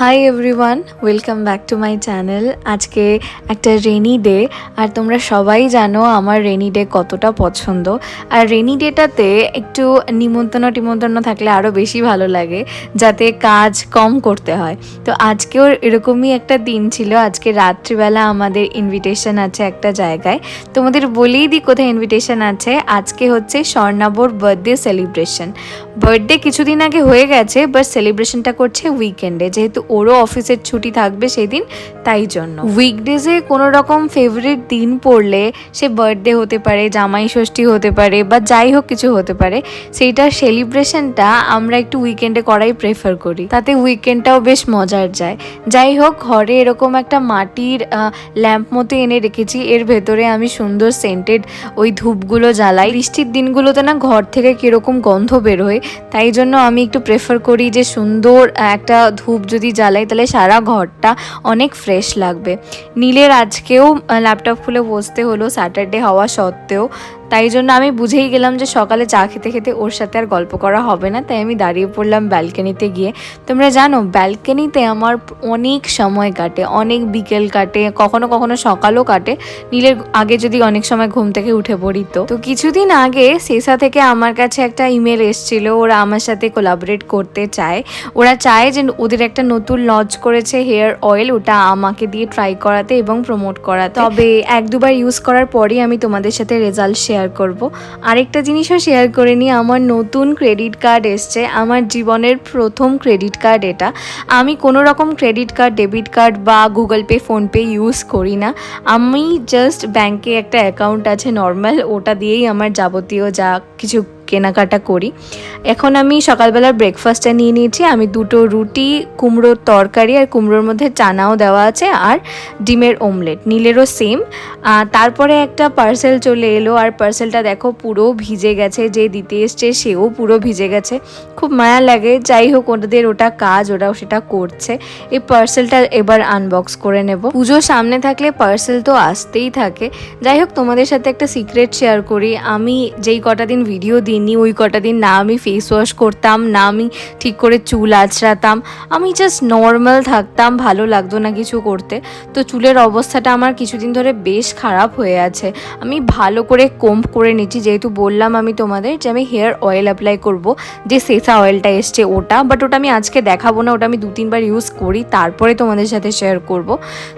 Hi everyone welcome back to my channel আজকে একটা rainy day আর তোমরা সবাই জানো আমার রেনি ডে কতটা পছন্দ। আর রেনি ডেটাতে একটু নিমন্ত্রণ, টিমন্ত্রণ থাকলে আরও বেশি ভালো লাগে, যাতে কাজ কম করতে হয়। তো আজকেও এরকমই একটা দিন ছিল। আজকে রাত্রিবেলা আমাদের ইনভিটেশন আছে একটা জায়গায়। তোমাদের বলেই দিই কোথায় ইনভিটেশন আছে। আজকে হচ্ছে স্বর্ণাবর বার্থডে সেলিব্রেশন বার্থডে কিছুদিন আগে হয়ে গেছে বাট সেলিব্রেশনটা করছে উইকেন্ডে যেহেতু ওরও অফিসের ছুটি থাকবে সেদিন তাই জন্য। উইকডেজে কোনো রকম ফেভারিট দিন পড়লে সে বার্থডে হতে পারে, জামাই ষষ্ঠী হতে পারে বা যাই হোক কিছু হতে পারে সেইটার সেলিব্রেশনটা আমরা একটু উইকেন্ডে করাই প্রেফার করি। তাতে উইকেন্ডটাও বেশ মজার যায়। যাই হোক, ঘরে এরকম একটা মাটির ল্যাম্প মতো এনে রেখেছি, এর ভেতরে আমি সুন্দর সেন্টেড ওই ধূপগুলো জ্বালাই। বৃষ্টির দিনগুলোতে না ঘর থেকে কীরকম গন্ধ বেরোয় তাই জন্য আমি একটু প্রেফার করি যে সুন্দর একটা ধূপ যদি জ্বালাই, তাহলে সারা ঘরটা অনেক ফ্রেশ লাগবে। নীলের আজকেও ল্যাপটপ খুলে বসতে হলো স্যাটারডে হওয়া সত্ত্বেও। তাই জন্য আমি বুঝেই গেলাম যে সকালে চা খেতে খেতে ওর সাথে আর গল্প করা হবে না, তাই আমি দাঁড়িয়ে পড়লাম ব্যালকনিতে গিয়ে। তোমরা জানো, ব্যালকনিতে আমার অনেক সময় কাটে, অনেক বিকেল কাটে, কখনো কখনো সকালও কাটে। নীলের আগে যদি অনেক সময় ঘুম থেকে উঠে পড়ি তো। তো কিছুদিন আগে সেসা থেকে আমার কাছে একটা ইমেল এসেছিল, ওরা আমার সাথে কোলাবরেট করতে চায়। ওরা চায় যে ওদের একটা নতুন লঞ্চ করেছে হেয়ার অয়েল, ওটা আমাকে দিয়ে ট্রাই করাতে এবং প্রমোট করাতে। তবে এক দুবার ইউজ করার পরেই আমি তোমাদের সাথে রেজাল্ট শেয়ার করব। আরেকটা জিনিসও শেয়ার করে নিই, আমার নতুন ক্রেডিট কার্ড এসছে, আমার জীবনের প্রথম ক্রেডিট কার্ড এটা। আমি কোনো রকম ক্রেডিট কার্ড ডেবিট কার্ড বা গুগল পে ফোনপে ইউজ করি না। আমি জাস্ট ব্যাংকে একটা অ্যাকাউন্ট আছে নর্মাল ওটা দিয়েই আমার যাবতীয় যা কিছু কেনাকাটা করি। এখন আমি সকালবেলার ব্রেকফাস্টটা নিয়ে নিয়েছি। আমি দুটো রুটি, কুমড়োর তরকারি আর কুমড়োর মধ্যে চানাও দেওয়া আছে আর ডিমের ওমলেট নীলেরও সেম তারপরে একটা পার্সেল চলে এলো আর পার্সেলটা দেখো পুরো ভিজে গেছে, যে দিতে এসছে সেও পুরো ভিজে গেছে। খুব মায়া লাগে, যাই হোক ওদের ওটা কাজ, ওরাও সেটা করছে। এই পার্সেলটা এবার আনবক্স করে নেব। পুজো সামনে থাকলে পার্সেল তো আসতেই থাকে। যাই হোক তোমাদের সাথে একটা সিক্রেট শেয়ার করি। আমি যেই কটা দিন ভিডিও দিই দিনই, ওই কটা দিন না আমি ফেস ওয়াশ করতাম, না আমি ঠিক করে চুল আঁচড়াতাম। আমি জাস্ট নর্মাল থাকতাম, ভালো লাগতো না কিছু করতে। তো চুলের অবস্থাটা আমার কিছুদিন ধরে বেশ খারাপ হয়ে আছে। আমি ভালো করে কোম্প করে নিচ্ছি, যেহেতু বললাম আমি তোমাদের যে আমি হেয়ার অয়েল অ্যাপ্লাই করব, যে সেসা অয়েলটা এসছে ওটা বাট ওটা আমি আজকে দেখাবো না, ওটা আমি দু তিনবার ইউজ করি, তারপরে তোমাদের সাথে শেয়ার করব।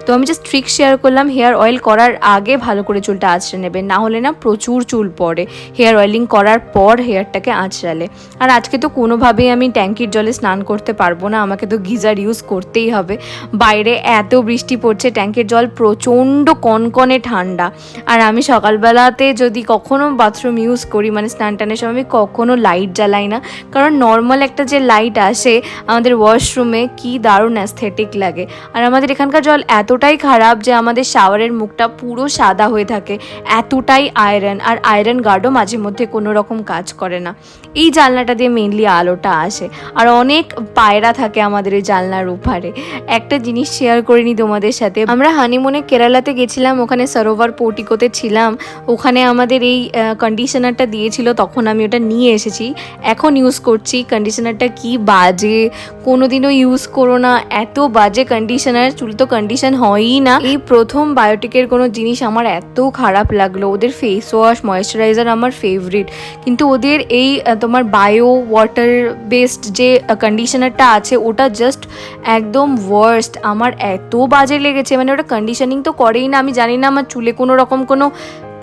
তো আমি জাস্ট ট্রিক শেয়ার করলাম হেয়ার অয়েল করার আগে ভালো করে চুলটা আঁচড়ে নেবে, না হলে না প্রচুর চুল পড়ে। হেয়ার অয়েলিং করার পর পর হেয়ারটাকে আঁচড়ালে। আর আজকে তো কোনোভাবেই আমি ট্যাঙ্কির জলে স্নান করতে পারব না, আমাকে তো গিজার ইউজ করতেই হবে। বাইরে এত বৃষ্টি পড়ছে, ট্যাঙ্কের জল প্রচণ্ড কনকনে ঠান্ডা। আর আমি সকালবেলাতে যদি কখনো বাথরুম ইউজ করি মানে স্নান টানের সময় আমি কখনো লাইট জ্বালাই না। কারণ নর্মাল একটা যে লাইট আসে, আমাদের ওয়াশরুমে কি দারুণ অ্যাস্থেটিক লাগে। আর আমাদের এখানকার জল এতটাই খারাপ যে আমাদের শাওয়ারের মুখটা পুরো সাদা হয়ে থাকে। এতটাই আয়রন আর আয়রন গার্ডও মাঝে মধ্যে কোনো রকম কাজ করে না। এই জানলাটা দিয়ে মেনলি আলোটা আসে। আর অনেক পায়রা থাকে আমাদের এই জানলার উপারে। একটা জিনিস শেয়ার করে নিই তোমাদের সাথে। আমরা হানিমুনে কেরালাতে গেছিলাম, ওখানে সরোভার পোর্টিকোতে ছিলাম। ওখানে আমাদের এই কন্ডিশনারটা দিয়েছিল, তখন আমি ওটা নিয়ে এসেছি। এখন ইউজ করছি কন্ডিশনারটা কি বাজে? কোনোদিনও ইউজ করো না। এত বাজে কন্ডিশনার চুল তো কন্ডিশন হয়ই না। এই প্রথম বায়োটিকের কোনো জিনিস আমার এত খারাপ লাগল। ওদের ফেস ওয়াশ ময়েশ্চারাইজার আমার ফেভারিট কিন্তু ওদের এই তোমার বায়ো ওয়াটার বেসড যে কন্ডিশনারটা আছে, ওটা জাস্ট একদম ওয়ার্স্ট আমার এত বাজে লেগেছে। মানে ওটা কন্ডিশনিং তো করেই না। আমি জানি না আমার চুলে কোনো রকম কোনো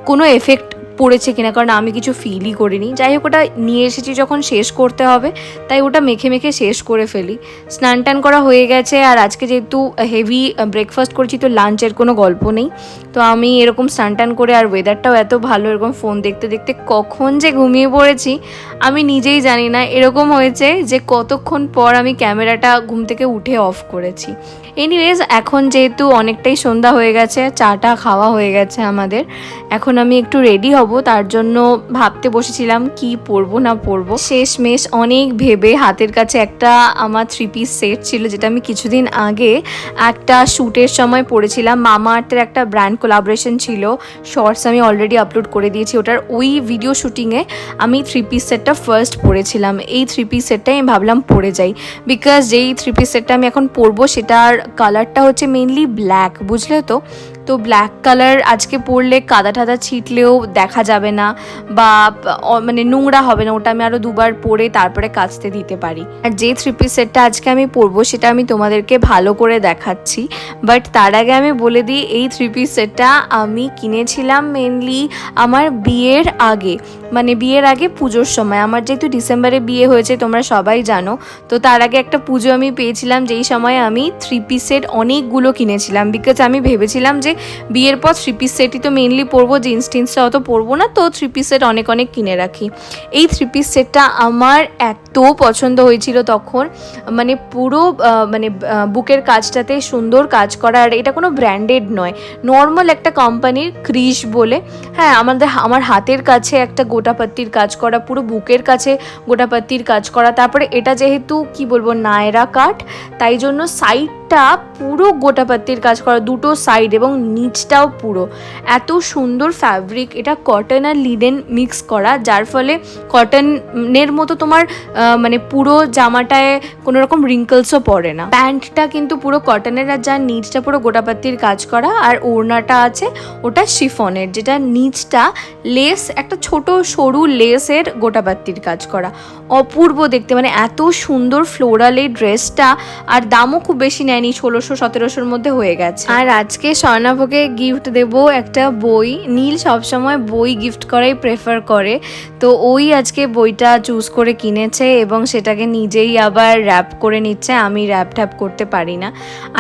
কোনো এফেক্ট পড়েছে কিনা, কারণ আমি কিছু ফিলই করিনি। যাই হোক, ওটা নিয়ে এসেছি যখন শেষ করতে হবে, তাই ওটা মেখে মেখে শেষ করে ফেলি। স্নান টান করা হয়ে গেছে, আর আজকে যেহেতু হেভি ব্রেকফাস্ট করেছি, তো লাঞ্চের কোনো গল্প নেই। তো আমি এরকম স্নান টান করে, আর ওয়েদারটাও এত ভালো, এরকম ফোন দেখতে দেখতে কখন যে ঘুমিয়ে পড়েছি, আমি নিজেই জানি না। এরকম হয়েছে যে কতক্ষণ পর আমি ক্যামেরাটা ঘুম থেকে উঠে অফ করেছি। এনিওয়েজ এখন যেহেতু অনেকটাই সন্ধ্যা হয়ে গেছে, চাটা খাওয়া হয়ে গেছে আমাদের। এখন আমি একটু রেডি হব, তার জন্য ভাবতে বসেছিলাম কি পরবো না পরবো। শেষ মেশ অনেক ভেবে হাতের কাছে একটা আমার থ্রি পিস সেট ছিল, যেটা আমি কিছুদিন আগে একটা শ্যুটের সময় পরেছিলাম মামা আর্টের একটা ব্র্যান্ড কোলাবরেশন ছিল শর্টস আমি অলরেডি আপলোড করে দিয়েছি। ওটার ওই ভিডিও শ্যুটিংয়ে আমি থ্রি পিস সেটটা ফার্স্ট পরেছিলাম এই থ্রি পিস সেটটাই আমি ভাবলাম পরে যাই। বিকজ যেই থ্রি পিস সেটটা আমি এখন পরবো, সেটার কালারটা হচ্ছে মেনলি ব্ল্যাক বুঝলে তো? তো ব্ল্যাক কালার আজকে পরলে কাদা টাদা ছিটলেও দেখা যাবে না বা মানে নোংরা হবে না, ওটা আমি আরও দুবার পরে তারপরে কাচতে দিতে পারি। আর যে থ্রি পিস সেটটা আজকে আমি পরবো সেটা আমি তোমাদেরকে ভালো করে দেখাচ্ছি। বাট তার আগে আমি বলে দিই, এই থ্রি পিস সেটটা আমি কিনেছিলাম মেনলি আমার বিয়ের আগে। মানে বিয়ের আগে পুজোর সময়। আমার যেহেতু ডিসেম্বরে বিয়ে হয়েছে, তোমরা সবাই জানো। তো তার আগে একটা পুজো আমি পেয়েছিলাম, যেই সময় আমি থ্রি পিস সেট অনেকগুলো কিনেছিলাম। বিকজ আমি ভেবেছিলাম যে বিয়ের পর থ্রি পিস সেটই তো মেনলি পরবো জিন্স টিন্সটা অত পরবো না, তো থ্রি পিস সেট অনেক অনেক কিনে রাখি। এই থ্রি পিস সেটটা আমার এত পছন্দ হয়েছিল তখন। মানে পুরো মানে বুকের কাজটাতে সুন্দর কাজ করা। আর এটা কোনো ব্র্যান্ডেড নয়। নর্মাল একটা কোম্পানির ক্রিশ বলে। হ্যাঁ আমাদের, আমার হাতের কাছে একটা গোটাপাত্তির কাজ করা, পুরো বুকের কাছে গোটাপাত্তির কাজ করা। তারপরে এটা যেহেতু, কি বলব, নায়রা কাঠ, তাই জন্য সাইডটা পুরো গোটাপাত্তির কাজ করা, দুটো সাইড এবং নিচটাও পুরো। এত সুন্দর ফ্যাব্রিক, এটা কটন আর লিডেন মিক্স করা, যার ফলে কটনের মতো তোমার মানে পুরো জামাটায় কোনো রকম রিঙ্কলসও পড়ে না। প্যান্টটা কিন্তু পুরো কটনের আর যার নিচটা পুরো গোটাপাত্তির কাজ করা, আর ওড়নাটা আছে ওটা শিফনের যেটা নিচটা লেস একটা ছোট সরু লেসের গোটাপাত্তির কাজ করা। অপূর্ব দেখতে মানে এত সুন্দর ফ্লোরাল এই ড্রেসটা আর দামও খুব বেশি নেয়নি, ষোলোশো সতেরোশোর মধ্যে হয়ে গেছে। আর আজকে স্বর্ণাভকে গিফট দেব একটা বই। নীল সবসময় বই গিফট করাই প্রেফার করে। তো ওই আজকে বইটা চুজ করে কিনেছে এবং সেটাকে নিজেই আবার র্যাপ করে নিচ্ছে, আমি র্যাপ ট্যাপ করতে পারি না।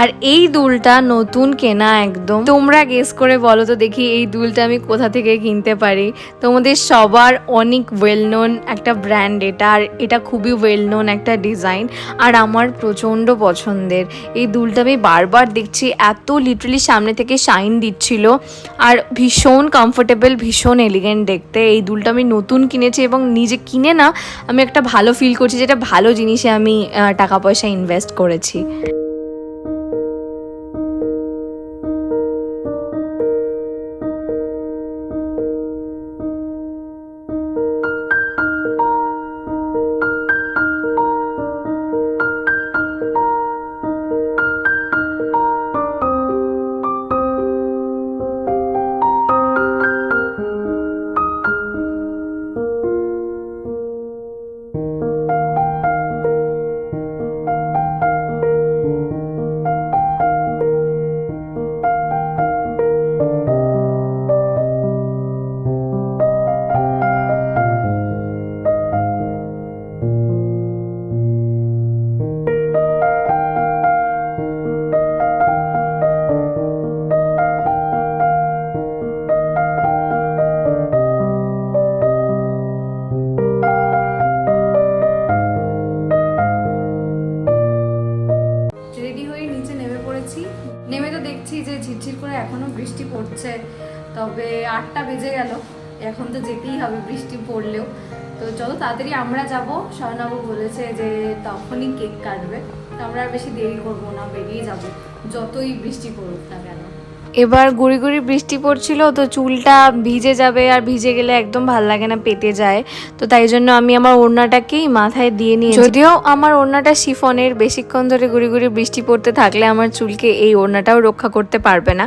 আর এই দুলটা নতুন কেনা একদম। তোমরা গেস করে বলো তো দেখি এই দুলটা আমি কোথা থেকে কিনতে পারি। তোমাদের সবার অনেক ওয়েল নোন একটা ব্র্যান্ড এটা, আর এটা খুবই ওয়েল নোন একটা ডিজাইন আর আমার প্রচণ্ড পছন্দের। এই দুলটা আমি বারবার দেখছি, এত লিটারালি সামনে থেকে শাইন দিচ্ছিল, আর ভীষণ কমফোর্টেবল ভীষণ এলিগেন্ট দেখতে। এই দুলটা আমি নতুন কিনেছি এবং নিজে কিনে না, আমি একটা ভালো ফিল করছি যেটা ভালো জিনিসে আমি টাকা পয়সা ইনভেস্ট করেছি। নেমে পড়েছি নেমে তো দেখছি যে ঝিরঝির করে এখনও বৃষ্টি পড়ছে। তবে আটটা বেজে গেল। এখন তো যেতেই হবে বৃষ্টি পড়লেও। তো চলো তাড়াতাড়ি আমরা যাব। স্বর্ণাবু বলেছে যে তখনই কেক কাটবে। তো আমরা আর বেশি দেরি করব না, বেরিয়ে যাব। যতই বৃষ্টি পড়ুক না কেন। এবার গুড়ি গুড়ি বৃষ্টি পড়ছিল, তো চুলটা ভিজে যাবে আর ভিজে গেলে একদম ভালো লাগে না পেতে যায়। তো তাই জন্য আমি আমার ওড়নাটাকেই মাথায় দিয়ে নিই যদিও আমার ওড়নাটা শিফনের, বেশিক্ষণ ধরে গুড়ি গুড়ি বৃষ্টি পড়তে থাকলে আমার চুলকে এই ওড়নাটাও রক্ষা করতে পারবে না।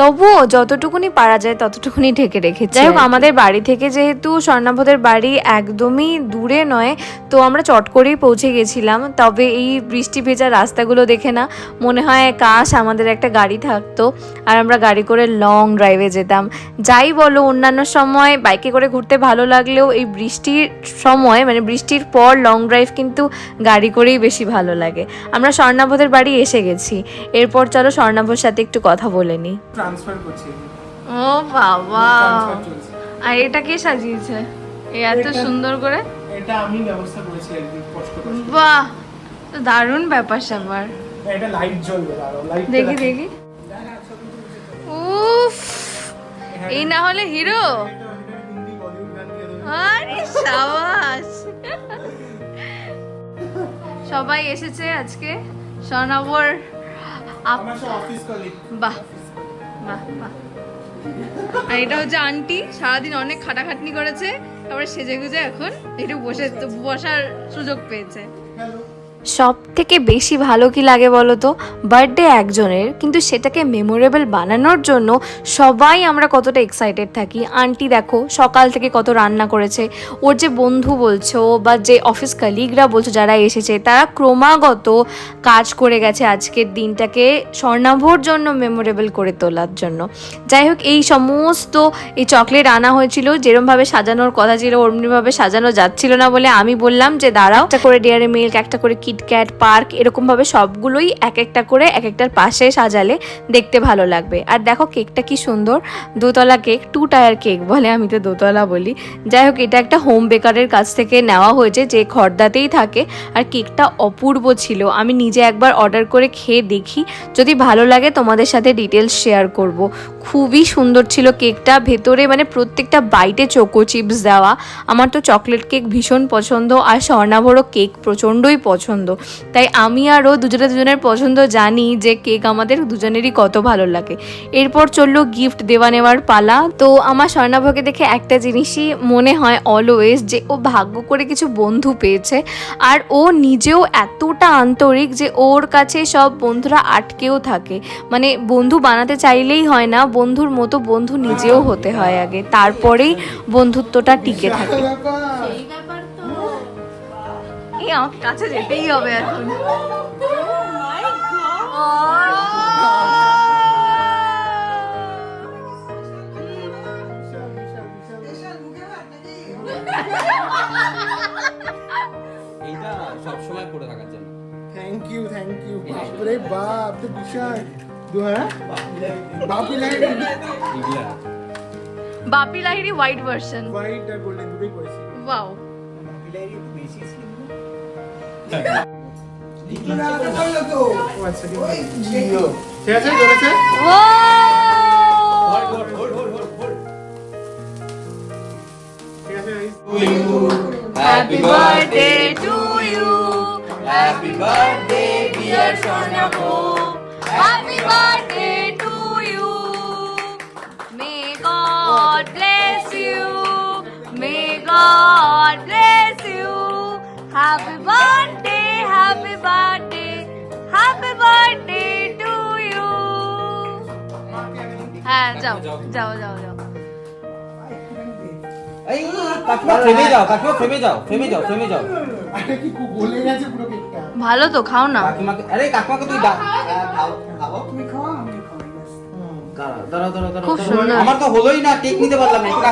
তবুও যতটুকুনি পারা যায় ততটুকুনি ঢেকে রেখেছি। যাই হোক, আমাদের বাড়ি থেকে যেহেতু স্বর্ণাভদের বাড়ি একদমই দূরে নয়, তো আমরা চট করেই পৌঁছে গেছিলাম। তবে এই বৃষ্টি ভেজা রাস্তাগুলো দেখে না, মনে হয় কাশ আমাদের একটা গাড়ি থাকতো। আর আমরা গাড়ি করে লং ড্রাইভে যেতাম। যাই বলো অন্যান্য সময় বাইকে করে ঘুরতে ভালো লাগলেও এই বৃষ্টির সময় মানে বৃষ্টির পর লং ড্রাইভ কিন্তু গাড়ি করেই বেশি ভালো লাগে। আমরা স্বর্ণাভদের বাড়ি এসে গেছি। এরপর চলো স্বর্ণাভর সাথে একটু কথা বলে করছি। ও বাবা! আর এটা কে সাজিয়েছে? এত সুন্দর করে? এটা আমি ব্যবস্থা করেছি কষ্ট বাহ! দারুণ ব্যাপার স্যাপার। এটা লাইট জ্বলবে দেখি দেখি। উফ এই না হলে হিরো? আরে সাবাস। সবাই এসেছে আজকে কলিগ বাহ বাহ বাহ। আর এটা হচ্ছে আন্টি সারাদিন অনেক খাটাখাটনি করেছে। তারপরে সেজে গুজে এখন একটু বসে বসার সুযোগ পেয়েছে। হ্যালো। সব থেকে বেশি ভালো কি লাগে বলো তো? বার্থডে একজনের, কিন্তু সেটাকে মেমোরেবল বানানোর জন্য সবাই আমরা কতটা এক্সাইটেড থাকি। আন্টি দেখো, সকাল থেকে কত রান্না করেছে। ওর যে বন্ধু বলছো বা যে অফিস কালিগরা বলছো যারা এসেছে, তারা ক্রমাগত কাজ করে গেছে আজকের দিনটাকে স্বর্ণাভর জন্য মেমোরেবল করে তোলার জন্য। যাই হোক, এই সমস্ত এই চকলেট আনা হয়েছিল যেরমভাবে সাজানোর কথা ছিল অমনিভাবে সাজানো যাচ্ছিল না বলে আমি বললাম যে, দাঁড়াও। একটা করে ডেয়ারি মিল্ক একটা করে কিটক্যাট পার্ক এরকমভাবে সবগুলোই এক একটা করে এক একটার পাশে সাজালে দেখতে ভালো লাগবে। আর দেখো কেকটা কি সুন্দর, দোতলা কেক টু টায়ার কেক বলে আমি তো দোতলা বলি। যাই হোক, এটা একটা হোম বেকারের কাছ থেকে নেওয়া হয়েছে, যে খর্দাতেই থাকে। আর কেকটা অপূর্ব ছিল, আমি নিজে একবার অর্ডার করে খেয়ে দেখি। যদি ভালো লাগে তোমাদের সাথে ডিটেলস শেয়ার করব। খুবই সুন্দর ছিল কেকটা, ভেতরে মানে প্রত্যেকটা বাইটে চোকো চিপস দেওয়া। আমার তো চকলেট কেক ভীষণ পছন্দ, আর স্বর্ণাভরও কেক প্রচণ্ডই পছন্দ। তাই আমি আরও দুজনে দুজনের পছন্দ জানি যে কেক আমাদের দুজনেরই কত ভালো লাগে। এরপর চলল গিফট দেওয়া নেওয়ার পালা। তো আমার স্বর্ণাভকে দেখে একটা জিনিসই মনে হয় অলওয়েজ যে ও ভাগ্য করে কিছু বন্ধু পেয়েছে। আর ও নিজেও এতটা আন্তরিক যে ওর কাছে সব বন্ধুরা আটকেও থাকে। মানে বন্ধু বানাতে চাইলেই হয় না, বন্ধুর মতো বন্ধু নিজেও হতে হয় আগে। তারপরেই বন্ধুত্বটা টিকে থাকে। এই আমার কাছে যেতেই হবে এখন। এইটা সবসময় পড়ে থাকার জন্য। থ্যাংক ইউ থ্যাংক ইউ বাপরে বাপ তো বিশাল। হ্যাঁ? Bappi light Bappi Lahiri white version white আর গোল্ডেন দুটোই ওয়াও ও আচ্ছা ঠিক আছে ঠিক আছে চলেছে hold hold hold hold hold hold ঠিক আছে guys? Happy birthday to you happy birthday dear সোনাপো Happy birthday to you. May God bless you. May God bless you. Happy birthday, happy birthday, happy birthday to you. হ্যাঁ যাও যাও যাও যাও। এই কাকিমা ফেমে যাও কাকিমা ফেমে যাও ফেমে যাও ফেমে যাও। আরে কি গলে গেছে পুরো কেকটা। ভালো তো খাও না। কাকিমাকে আরে কাকিমাকে তুই ডাক দাঁড়াও দাঁড়াও দাঁড়াও খুব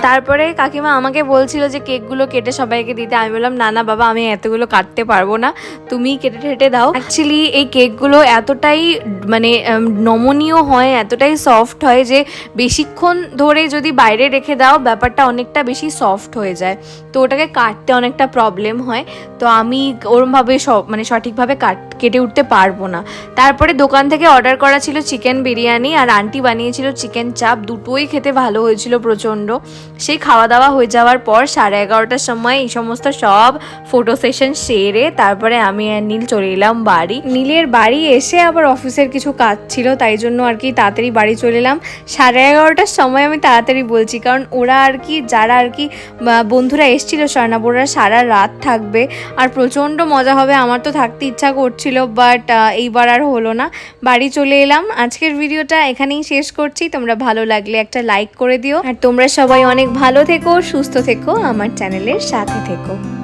তারপরে কাকিমা আমাকে বলছিল যে কেকগুলো কেটে সবাইকে দিতে। আমি বললাম না না বাবা আমি এতগুলো কাটতে পারব না। তুমি কেটে ঠেটে দাও। অ্যাকচুয়ালি এই কেকগুলো এতটাই মানে নমনীয় হয় এতটাই সফট হয় যে বেশিক্ষণ ধরে যদি বাইরে রেখে দাও ব্যাপারটা অনেকটা বেশি সফট হয়ে যায়। তো ওটাকে কাটতে অনেকটা প্রবলেম হয়। তো আমি ওরমভাবে সব মানে সঠিকভাবে কাট কেটে উঠতে পারব না। তারপরে দোকান থেকে অর্ডার করা ছিল চিকেন বিরিয়ানি আর আন্টি বানিয়েছিল চিকেন চাপ দুটোই খেতে ভালো হয়েছিল প্রচণ্ড। সেই খাওয়া দাওয়া হয়ে যাওয়ার পর সাড়ে এগারোটার সময় এই সমস্ত সব ফটো সেশন সেরে তারপরে আমি আর নীল চলে এলাম বাড়ি। নীলের বাড়ি এসে আবার অফিসের কিছু কাজ ছিল, তাই জন্য আর কি তাড়াতাড়ি বাড়ি চলে এলাম। সাড়ে এগারোটার সময় আমি তাড়াতাড়ি বলছি, কারণ ওরা আর কি, যারা আর কি বন্ধুরা এসছিল স্বর্ণাবোরা সারা রাত থাকবে। আর প্রচণ্ড মজা হবে, আমার তো থাকতে ইচ্ছা করছিল বাট এইবার আর হলো না। বাড়ি চলে এলাম। আজকের ভিডিওটা এখানেই শেষ করছি। তোমরা ভালো লাগলে একটা লাইক করে দিও। আর তোমরা সবাই অনেক ভালো থেকো, সুস্থ থেকো, আমার চ্যানেলের সাথে থেকো।